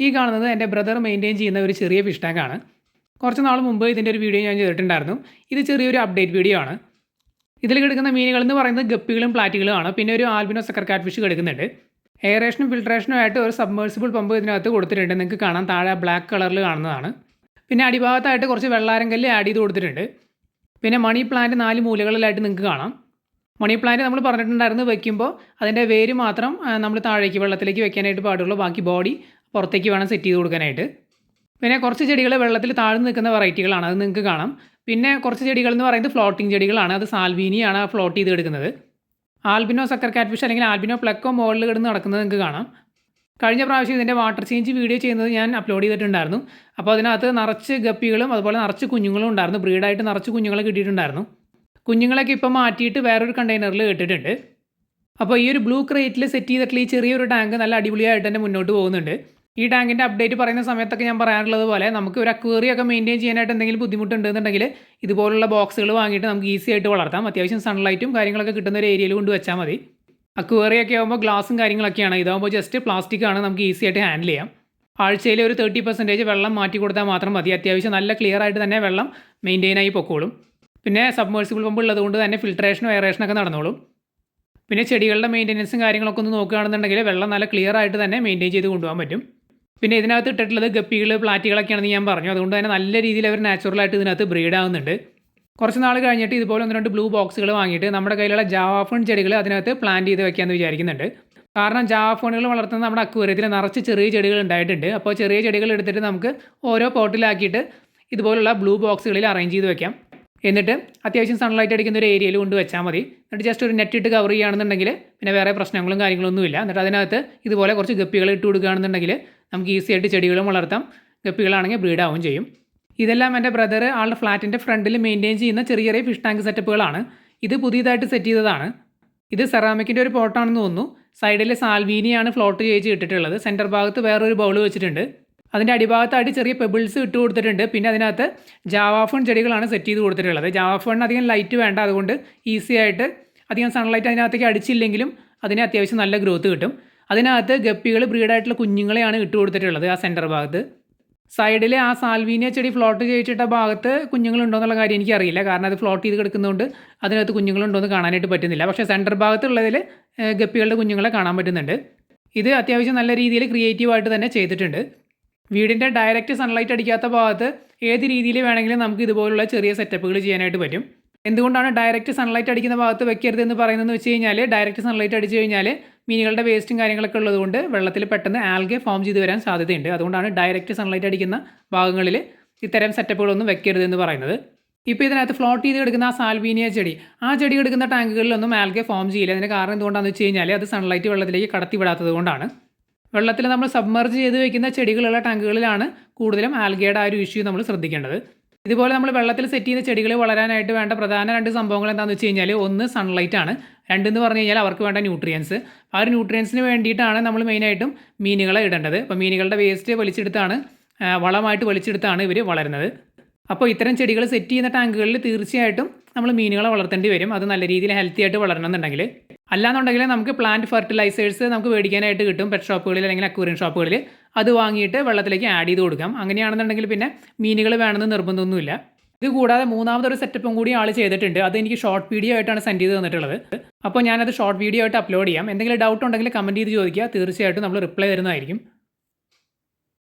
ഈ കാണുന്നത് എന്റെ ബ്രദർ മെയിന്റെയിൻ ചെയ്യുന്ന ഒരു ചെറിയ ഫിഷ് ടാങ്കാണ് കുറച്ച് നാൾ മുമ്പ് ഇതിന്റെ ഒരു വീഡിയോ ഞാൻ ചെയ്തിട്ടുണ്ടായിരുന്നു. ഇത് ചെറിയൊരു അപ്ഡേറ്റ് വീഡിയോ ആണ്. ഇതിൽ കിടക്കുന്ന മീനുകൾ എന്ന് പറയുന്നത് ഗപ്പികളും പ്ലാറ്റുകളുമാണ് പിന്നെ ഒരു ആൽബിനോ സക്കർ കാറ്റ് ഫിഷ് കിടക്കുന്നുണ്ട് എയറേഷനും ഫിൽട്രേഷനും ആയിട്ട് ഒരു സബ്മേഴ്സിബിൾ പമ്പ് ഇതിനകത്ത് കൊടുത്തിട്ടുണ്ട്. നിങ്ങൾക്ക് കാണാൻ താഴെ ബ്ലാക്ക് കളറിൽ കാണുന്നതാണ്. പിന്നെ അടിഭാഗത്തായിട്ട് കുറച്ച് വെള്ളാരം കല്ല് ആഡ് ചെയ്ത് കൊടുത്തിട്ടുണ്ട്. പിന്നെ മണി പ്ലാന്റ് നാല് മൂലകളിലായിട്ട് നിങ്ങൾക്ക് കാണാം. മണി പ്ലാന്റ് നമ്മൾ പറഞ്ഞിട്ടുണ്ടായിരുന്നു വെക്കുമ്പോൾ അതിന്റെ വേര് മാത്രം നമ്മൾ താഴേക്ക് വെള്ളത്തിലേക്ക് വെക്കാനായിട്ട് പാടുള്ളൂ. ബാക്കി ബോഡി പുറത്തേക്ക് വേണം സെറ്റ് ചെയ്ത് കൊടുക്കാനായിട്ട്. പിന്നെ കുറച്ച് ചെടികൾ വെള്ളത്തിൽ താഴ്ന്നു നിൽക്കുന്ന വെറൈറ്റികളാണ് അത് നിങ്ങൾക്ക് കാണാം. പിന്നെ കുറച്ച് ചെടികൾ എന്ന് പറയുന്നത് ഫ്ലോട്ടിംഗ് ചെടികളാണ് അത് സാൽവീനിയാണ് ഫ്ലോട്ട് ചെയ്ത് എടുക്കുന്നത്. ആൽബിനോ സക്കർ കാറ്റ്ഫിഷ് അല്ലെങ്കിൽ ആൽബിനോ പ്ലക്കോ മുകളിൽ കിടന്ന് നടക്കുന്നത് നിങ്ങൾക്ക് കാണാം. കഴിഞ്ഞ പ്രാവശ്യം ഇതിന്റെ വാട്ടർ ചേഞ്ച് വീഡിയോ ചെയ്യുന്നത് ഞാൻ അപ്ലോഡ് ചെയ്തിട്ടുണ്ടായിരുന്നു. അപ്പോൾ അതിനകത്ത് നിറച്ച് ഗപ്പികളും അതുപോലെ നിറച്ച് കുഞ്ഞുങ്ങളും ഉണ്ടായിരുന്നു ബ്രീഡായിട്ട് നിറച്ച് കുഞ്ഞുങ്ങളെ കിട്ടിയിട്ടുണ്ടായിരുന്നു. കുഞ്ഞുങ്ങളൊക്കെ ഇപ്പോൾ മാറ്റിയിട്ട് വേറൊരു കണ്ടെയ്നറിൽ ഇട്ടിട്ടുണ്ട് അപ്പോൾ ഈ ഒരു ബ്ലൂ ക്രേറ്റിൽ സെറ്റ് ചെയ്തിട്ടുള്ള ഈ ചെറിയൊരു ടാങ്ക് നല്ല അടിപൊളിയായിട്ട് തന്നെ മുന്നോട്ട് പോകുന്നുണ്ട്. ഈ ടാങ്കിന്റെ അപ്ഡേറ്റ് പറയുന്ന സമയത്തൊക്കെ ഞാൻ പറയാറുള്ളത് പോലെ നമുക്ക് ഒരു അക്വേറി ഒക്കെ മെയിന്റെയിൻ ചെയ്യാനായിട്ട് എന്തെങ്കിലും ബുദ്ധിമുട്ടുണ്ടെന്നുണ്ടെങ്കിൽ ഇതുപോലുള്ള ബോക്സുകൾ വാങ്ങിയിട്ട് നമുക്ക് ഈസി ആയിട്ട് വളർത്താം. അത്യാവശ്യം സൺലൈറ്റും കാര്യങ്ങളൊക്കെ കിട്ടുന്ന ഒരു ഏരിയയിൽ കൊണ്ട് വെച്ചാൽ മതി. അക്വേറിയൊക്കെ ആകുമ്പോൾ ഗ്ലാസും കാര്യങ്ങളൊക്കെയാണ്. ഇതാകുമ്പോൾ ജസ്റ്റ് പ്ലാസ്റ്റിക് ആണ് നമുക്ക് ഈസി ആയിട്ട് ഹാൻഡിൽ ചെയ്യാം. ആഴ്ചയിൽ ഒരു തേർട്ടി പെർസെന്റേജ് വെള്ളം മാറ്റി കൊടുത്താൽ മാത്രം മതി. അത്യാവശ്യം നല്ല ക്ലിയർ ആയിട്ട് തന്നെ വെള്ളം മെയിന്റെയിൻ ആയി പൊക്കോളും. പിന്നെ സബ്മേഴ്സിബിൾ പമ്പ് ഉള്ളതുകൊണ്ട് തന്നെ ഫിൽട്രേഷനും എയറേഷനൊക്കെ നടന്നോളും. പിന്നെ ചെടികളുടെ മെയിന്റെനൻസും കാര്യങ്ങളൊക്കെ ഒന്ന് നോക്കുകയാണെന്നുണ്ടെങ്കിൽ വെള്ളം നല്ല ക്ലിയർ ആയിട്ട് തന്നെ മെയിന്റെയിൻ ചെയ്ത് കൊണ്ടുപോകാൻ പറ്റും. പിന്നെ ഇതിനകത്ത് ഇട്ടിട്ടുള്ളത് ഗപ്പികൾ പ്ലാറ്റുകളൊക്കെയാണെന്ന് ഞാൻ പറഞ്ഞു. അതുകൊണ്ട് തന്നെ നല്ല രീതിയിൽ അവർ നാച്ചുറലായിട്ട് ഇതിനകത്ത് ബ്രീഡ് ആവുന്നുണ്ട്. കുറച്ച് നാൾ കഴിഞ്ഞിട്ട് ഇതുപോലെ ഒന്ന് രണ്ട് ബ്ലൂ ബോക്സുകൾ വാങ്ങിയിട്ട് നമ്മുടെ കയ്യിലുള്ള ജാവാഫോൺ ചെടികൾ അതിനകത്ത് പ്ലാന്റ് ചെയ്ത് വെക്കാമെന്ന് വിചാരിക്കുന്നുണ്ട്. കാരണം ജാവാഫോണുകൾ വളർത്തുന്ന നമ്മുടെ അക്വേറിയത്തിൽ നിറച്ച് ചെറിയ ചെടികൾ ഉണ്ടായിട്ടുണ്ട്. അപ്പോൾ ചെറിയ ചെടികൾ എടുത്തിട്ട് നമുക്ക് ഓരോ പോട്ടിലാക്കിയിട്ട് ഇതുപോലുള്ള ബ്ലൂ ബോക്സുകളിൽ അറേഞ്ച് ചെയ്ത് വെക്കാം. എന്നിട്ട് അത്യാവശ്യം സൺലൈറ്റ് അടിക്കുന്ന ഒരു ഏരിയയിൽ കൊണ്ട് വെച്ചാൽ മതി. എന്നിട്ട് ജസ്റ്റ് ഒരു നെറ്റ് ഇട്ട് കവർ ചെയ്യുകയാണെന്നുണ്ടെങ്കിൽ പിന്നെ വേറെ പ്രശ്നങ്ങളും കാര്യങ്ങളൊന്നുമില്ല. എന്നിട്ട് അതിനകത്ത് ഇതുപോലെ കുറച്ച് ഗപ്പികൾ ഇട്ട് കൊടുക്കുകയാണെന്നുണ്ടെങ്കിൽ നമുക്ക് ഈസി ആയിട്ട് ചെടികളും വളർത്താം. ഗപ്പികളാണെങ്കിൽ ബ്രീഡ് ആവുകയും ചെയ്യും. ഇതെല്ലാം എന്റെ ബ്രദർ ആളുടെ ഫ്ലാറ്റിന്റെ ഫ്രണ്ടിൽ മെയിന്റെയിൻ ചെയ്യുന്ന ചെറിയ ചെറിയ ഫിഷ് ടാങ്ക് സെറ്റപ്പുകളാണ് ഇത് പുതിയതായിട്ട് സെറ്റ് ചെയ്തതാണ്. ഇത് സെറാമിക്കിന്റെ ഒരു പോട്ടാണെന്ന് തോന്നുന്നു. സൈഡിൽ സാൽവീനിയാണ് ഫ്ലോട്ട് ചെയ്ത് ഇട്ടിട്ടുള്ളത്. സെന്റർ ഭാഗത്ത് വേറൊരു ബൗൾ വെച്ചിട്ടുണ്ട്. അതിന്റെ അടിഭാഗത്തായിട്ട് ചെറിയ പെബിൾസ് ഇട്ട് കൊടുത്തിട്ടുണ്ട്. പിന്നെ അതിനകത്ത് ജാവാഫോൺ ചെടികളാണ് സെറ്റ് ചെയ്ത് കൊടുത്തിട്ടുള്ളത്. ജാവാഫോണിന് അധികം ലൈറ്റ് വേണ്ട. അതുകൊണ്ട് ഈസി ആയിട്ട് അധികം സൺലൈറ്റ് അതിനകത്തേക്ക് അടിച്ചില്ലെങ്കിലും അതിന് അത്യാവശ്യം നല്ല ഗ്രോത്ത് കിട്ടും. അതിനകത്ത് ഗപ്പികൾ ബ്രീഡായിട്ടുള്ള കുഞ്ഞുങ്ങളെയാണ് ഇട്ട് കൊടുത്തിട്ടുള്ളത് ആ സെന്റർ ഭാഗത്ത്. സൈഡിൽ ആ സാൽവീനിയ ചെടി ഫ്ലോട്ട് ചെയ്യിച്ചിട്ട ഭാഗത്ത് കുഞ്ഞുങ്ങളുണ്ടോ എന്നുള്ള കാര്യം എനിക്കറിയില്ല. കാരണം അത് ഫ്ലോട്ട് ചെയ്ത് കിടക്കുന്നതുകൊണ്ട് അതിനകത്ത് കുഞ്ഞുങ്ങളുണ്ടോ എന്ന് കാണാനായിട്ട് പറ്റുന്നില്ല. പക്ഷേ സെന്റർ ഭാഗത്തുള്ളതിൽ ഗപ്പികളുടെ കുഞ്ഞുങ്ങളെ കാണാൻ പറ്റുന്നുണ്ട്. ഇത് അത്യാവശ്യം നല്ല രീതിയിൽ ക്രിയേറ്റീവായിട്ട് തന്നെ ചെയ്തിട്ടുണ്ട്. വീടിന്റെ ഡയറക്റ്റ് സൺലൈറ്റ് അടിക്കാത്ത ഭാഗത്ത് ഏത് രീതിയിൽ വേണമെങ്കിലും നമുക്ക് ഇതുപോലുള്ള ചെറിയ സെറ്റപ്പുകൾ ചെയ്യാനായിട്ട് പറ്റും. എന്തുകൊണ്ടാണ് ഡയറക്റ്റ് സൺലൈറ്റ് അടിക്കുന്ന ഭാഗത്ത് വെക്കരുത് എന്ന് പറയുന്നതെന്ന് വെച്ച് കഴിഞ്ഞാൽ ഡയറക്റ്റ് സൺലൈറ്റ് അടിച്ച് കഴിഞ്ഞാൽ മീനുകളുടെ വേസ്റ്റും കാര്യങ്ങളൊക്കെ ഉള്ളതുകൊണ്ട് വെള്ളത്തിൽ പെട്ടെന്ന് ആൽഗെ ഫോം ചെയ്ത് വരാൻ സാധ്യതയുണ്ട്. അതുകൊണ്ടാണ് ഡയറക്റ്റ് സൺലൈറ്റ് അടിക്കുന്ന ഭാഗങ്ങളിൽ ഇത്തരം സെറ്റപ്പുകളൊന്നും വെക്കരുത് എന്ന് പറയുന്നത്. ഇപ്പോൾ ഇതിനകത്ത് ഫ്ലോട്ട് ചെയ്ത് കിടക്കുന്ന ആ സാൽവീനിയ ചെടി ആ ചെടി കിടക്കുന്ന ടാങ്കുകളിലൊന്നും ആൽഗെ ഫോം ചെയ്യില്ല. അതിന്റെ കാരണം എന്തുകൊണ്ടാണെന്ന് വെച്ച് കഴിഞ്ഞാൽ അത് സൺലൈറ്റ് വെള്ളത്തിലേക്ക് കടത്തി വിടാത്തത് കൊണ്ടാണ്. വെള്ളത്തിൽ നമ്മൾ സബ്മർജ് ചെയ്ത് വെക്കുന്ന ചെടികളുള്ള ടാങ്കുകളിലാണ് കൂടുതലും ആൽഗയുടെ ആ ഒരു ഇഷ്യൂ നമ്മൾ ശ്രദ്ധിക്കേണ്ടത്. ഇതുപോലെ നമ്മൾ വെള്ളത്തിൽ സെറ്റ് ചെയ്യുന്ന ചെടികൾ വളരാനായിട്ട് വേണ്ട പ്രധാന രണ്ട് സംഭവങ്ങൾ എന്താണെന്ന് വെച്ച് കഴിഞ്ഞാൽ ഒന്ന് സൺലൈറ്റ് ആണ്. രണ്ടെന്ന് പറഞ്ഞു കഴിഞ്ഞാൽ അവർക്ക് വേണ്ട ന്യൂട്രിയൻസ് ആ ഒരു ന്യൂട്രിയൻസിന് വേണ്ടിയിട്ടാണ് നമ്മൾ മെയിനായിട്ടും മീനുകളെ ഇടേണ്ടത്. അപ്പോൾ മീനുകളുടെ വേസ്റ്റ് വലിച്ചെടുത്താണ് വളമായിട്ട് വലിച്ചെടുത്താണ് ഇവർ വളരുന്നത്. അപ്പോൾ ഇത്തരം ചെടികൾ സെറ്റ് ചെയ്യുന്ന ടാങ്കുകളിൽ തീർച്ചയായിട്ടും നമ്മൾ മീനുകളെ വളർത്തേണ്ടി വരും. അത് നല്ല രീതിയിൽ ഹെൽത്തി ആയിട്ട് വളരണമെന്നുണ്ടെങ്കിൽ. അല്ലാന്നുണ്ടെങ്കിൽ നമുക്ക് പ്ലാന്റ് ഫെർട്ടിലൈസേഴ്സ് നമുക്ക് മേടിക്കാനായിട്ട് കിട്ടും. പെറ്റ് ഷോപ്പുകളിൽ അല്ലെങ്കിൽ അക്വേറിയം ഷോപ്പുകളിൽ അത് വാങ്ങിയിട്ട് വെള്ളത്തിലേക്ക് ആഡ് ചെയ്ത് കൊടുക്കാം. അങ്ങനെയാണെന്നുണ്ടെങ്കിൽ പിന്നെ മീനുകൾ വേണമെന്ന് നിർബന്ധമൊന്നുമില്ല. ഇത് കൂടാതെ മൂന്നാമതൊരു സെറ്റപ്പും കൂടി ആൾ ചെയ്തിട്ടുണ്ട്. അത് എനിക്ക് ഷോർട്ട് വീഡിയോ ആയിട്ടാണ് സെൻഡ് ചെയ്ത് തന്നിട്ടുള്ളത്. അപ്പോൾ ഞാനത് ഷോർട്ട് വീഡിയോ ആയിട്ട് അപ്ലോഡ് ചെയ്യാം. എന്തെങ്കിലും ഡൗട്ട് ഉണ്ടെങ്കിൽ കമന്റ് ചെയ്ത് ചോദിക്കുക. തീർച്ചയായിട്ടും നമ്മൾ റിപ്ലൈ തരുന്നതായിരിക്കും.